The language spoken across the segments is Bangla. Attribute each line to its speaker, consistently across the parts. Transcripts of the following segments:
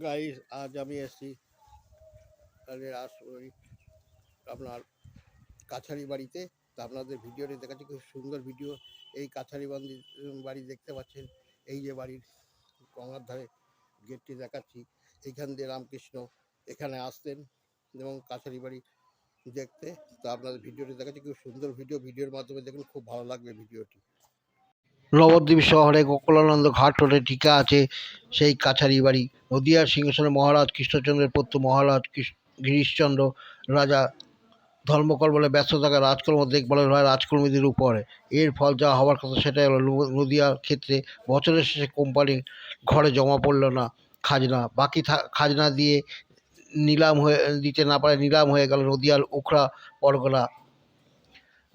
Speaker 1: গাইস আজ আমি এসেছি তাদের আস- আপনার কাছারি বাড়িতে তা আপনাদের ভিডিওটি দেখাচ্ছি খুব সুন্দর ভিডিও এই কাছারি বান্দি বাড়ি দেখতে পাচ্ছেন এই যে বাড়ির গঙ্গার ধারে গেটটি দেখাচ্ছি এইখান দিয়ে রামকৃষ্ণ এখানে আসতেন এবং কাছারি বাড়ি দেখতে তো আপনাদের ভিডিওটি দেখাচ্ছি খুব সুন্দর ভিডিও ভিডিওর মাধ্যমে দেখুন খুব ভালো লাগবে ভিডিওটি নবদ্বীপ শহরে গোকুলানন্দ ঘাট রোডে টিকা আছে সেই কাছারি বাড়ি। নদিয়ার সিংহাসনে মহারাজ, কৃষ্ণচন্দ্রের পুত্র মহারাজ গিরিশচন্দ্র রাজা ধর্মকর বলে ব্যস্ত থাকা রাজকর্ম দেখভালের হয় রাজকর্মীদের উপরে। এর ফল যা হওয়ার কথা সেটাই হলো নদিয়ার ক্ষেত্রে বছরের শেষে কোম্পানি ঘরে জমা পড়ল না খাজনা। বাকি খাজনা দিয়ে নিলাম হয়ে দিতে না পারে নিলাম হয়ে গেল নদিয়ার উখড়া পরগনা।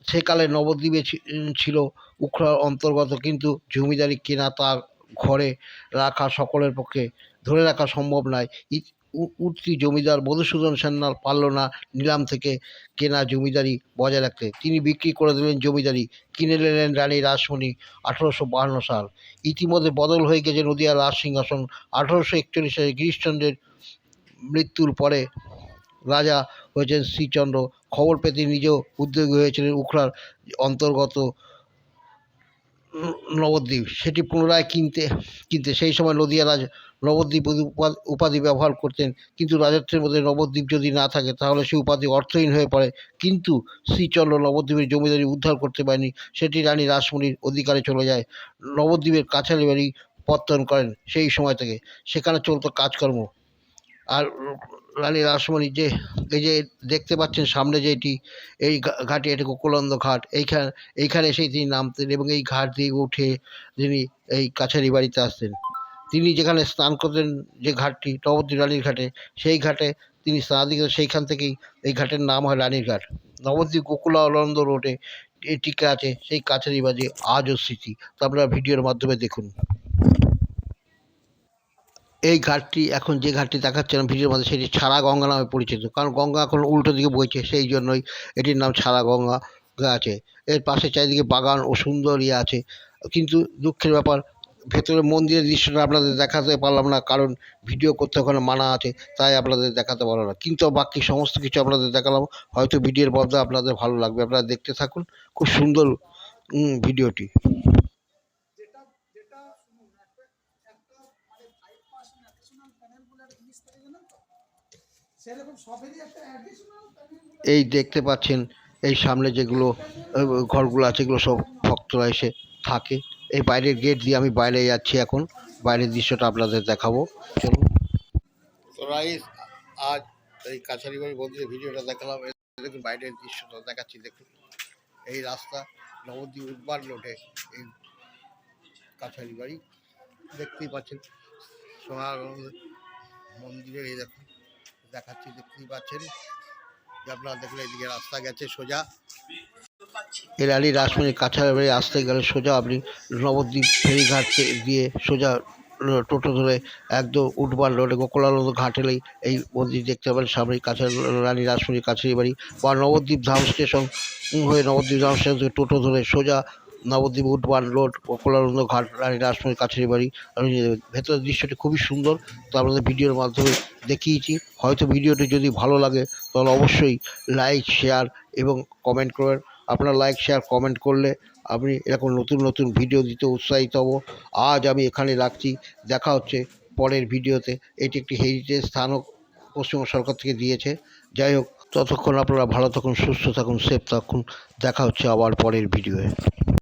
Speaker 1: সেকালে নবদ্বীপে ছিল উখড়ার অন্তর্গত, কিন্তু জমিদারি কেনা তার ঘরে রাখা সকলের পক্ষে ধরে রাখা সম্ভব নয় উঠতি জমিদার মধুসূদন সান্যাল পারল না নিলাম থেকে কেনা জমিদারি বজায় রাখতে। তিনি বিক্রি করে দিলেন জমিদারি, কিনে নিলেন রানী রাসমণি আঠারোশো বাহান্ন সাল। ইতিমধ্যে বদল হয়ে গেছে নদিয়ার রাজ সিংহাসন। আঠারোশো একচল্লিশ সালে গিরিশচন্দ্রের মৃত্যুর পরে রাজা হয়েছেন শ্রীচন্দ্র। খবর পেতে নিজেও উদ্যোগী হয়েছিলেন উখড়ার অন্তর্গত নবদ্বীপ। সেটি পুনরায় কিনতে কিনতে সেই সময় নদিয়া রাজ নবদ্বীপ উপা- উপাধি ব্যবহার করতেন। কিন্তু রাজত্বের মধ্যে নবদ্বীপ যদি না থাকে, তাহলে সেই উপাধি অর্থহীন হয়ে পড়ে। কিন্তু শ্রীচন্দ্র নবদ্বীপের জমিদারি উদ্ধার করতে পারেনি। সেটি রানী রাসমণির অধিকারে চলে যায়। নবদ্বীপের কাছারি বাড়ি পত্তন করেন সেই সময় থেকে। সেখানে চলতো কাজকর্ম। আর রানী রাসমণি যে, এই যে দেখতে পাচ্ছেন সামনে যেটি এই ঘাটে এটি গোকুলন্দ ঘাট এইখানে এইখানে এসেই তিনি নামতেন এবং এই ঘাট দিয়ে উঠে তিনি এই কাছারি বাড়িতে আসতেন। তিনি যেখানে স্নান করতেন যে ঘাটটি নবদ্বীপ রানীর ঘাটে, সেই ঘাটে তিনি স্নান দিতেন, সেইখান থেকেই এই ঘাটের নাম হয় রানীর ঘাট। নবদ্বীপ গোকুলানন্দ রোডে এই টিকা আছে সেই কাছারি বাজে আজও স্মৃতি। তো আপনারা ভিডিওর মাধ্যমে দেখুন। এই ঘাটটি এখন যে ঘাটটি দেখাচ্ছেন ভিডিওর মধ্যে সেটি ছাড়া গঙ্গা নামে পরিচিত। কারণ গঙ্গা এখন উল্টো দিকে বইছে, সেই জন্যই এটির নাম ছাড়া গঙ্গা আছে। এর পাশে চারিদিকে বাগান ও সুন্দর ইয়ে আছে। কিন্তু দুঃখের ব্যাপার, ভেতরে মন্দিরের দৃশ্যটা আপনাদের দেখাতে পারলাম না, কারণ ভিডিও করতে ওখানে মানা আছে, তাই আপনাদের দেখাতে পারলাম না। কিন্তু বাকি সমস্ত কিছু আপনাদের দেখালাম, হয়তো ভিডিওর মধ্যে আপনাদের ভালো লাগবে। আপনারা দেখতে থাকুন, খুব সুন্দর ভিডিওটি
Speaker 2: যেটা যেটা শুনুন একটা একটা মানে ফাইভ পার্সেন্ট অ্যাডিশনাল প্যানেল বলে একটা জিনিস থাকে জানেন তো সেরকম সবেরই একটা অ্যাডিশনাল প্যানেল বলে
Speaker 1: এই দেখতে পাচ্ছেন, এই সামনে যেগুলো ঘরগুলো আছে, এগুলো সব ভক্তরা এসে থাকে। এই বাইরের গেট দিয়ে আমি বাইরে যাচ্ছি এখন। বাইরের দৃশ্যটা আপনাদের দেখাবো। চলুন। রাইস, আজ এই কাছারি বাড়ি মন্দিরের ভিডিওটা দেখালাম। দেখুন বাইরের দৃশ্যটা দেখাচ্ছি, দেখুন। এই রাস্তা নবদ্বীপ উদ্বার রোডে, এই কাছারি বাড়ি দেখতেই পাচ্ছেন সোনার মন্দিরের এই দেখুন, দেখাচ্ছি দেখতেই পাচ্ছেন। যে আপনারা দেখলে এদিকে রাস্তা গেছে সোজা। এর আলী রাসমণি কাছাড় বাড়ি আসতে গেলে সোজা আপনি নবদ্বীপ ফেরিঘাট দিয়ে সোজা টোটো ধরে একদম উঠবার রোডে গোকুলানন্দ ঘাট এলেই এই মন্দির দেখতে পাবেন সামনে কাছাড় রানী রাসমণির কাছারি বাড়ি। বা নবদ্বীপ ধাম স্টেশন, হয়ে নবদ্বীপ ধাম স্টেশন থেকে টোটো ধরে সোজা নবদ্বীপ উঠবার রোড গোকুলানন্দ ঘাট, রানী রাসমণির কাছারি বাড়ি। আপনি যাবেন। ভেতরের দৃশ্যটি খুবই সুন্দর, তো আপনাদের ভিডিওর মাধ্যমে দেখিয়েছি। হয়তো ভিডিওটি যদি ভালো লাগে, তাহলে অবশ্যই লাইক, শেয়ার এবং কমেন্ট করবেন। আপনার লাইক, শেয়ার, কমেন্ট করলে আমি এরকম নতুন নতুন ভিডিও দিতে উৎসাহিত হব। আজ আমি এখানে রাখছি। দেখা হচ্ছে পরের ভিডিওতে। এটি একটি হেরিটেজ স্থানও পশ্চিমবঙ্গ সরকার থেকে দিয়েছে। যাই হোক, ততক্ষণ আপনারা ভালো থাকুন, সুস্থ থাকুন সেফ থাকুন। দেখা হচ্ছে আবার পরের ভিডিওয়ে।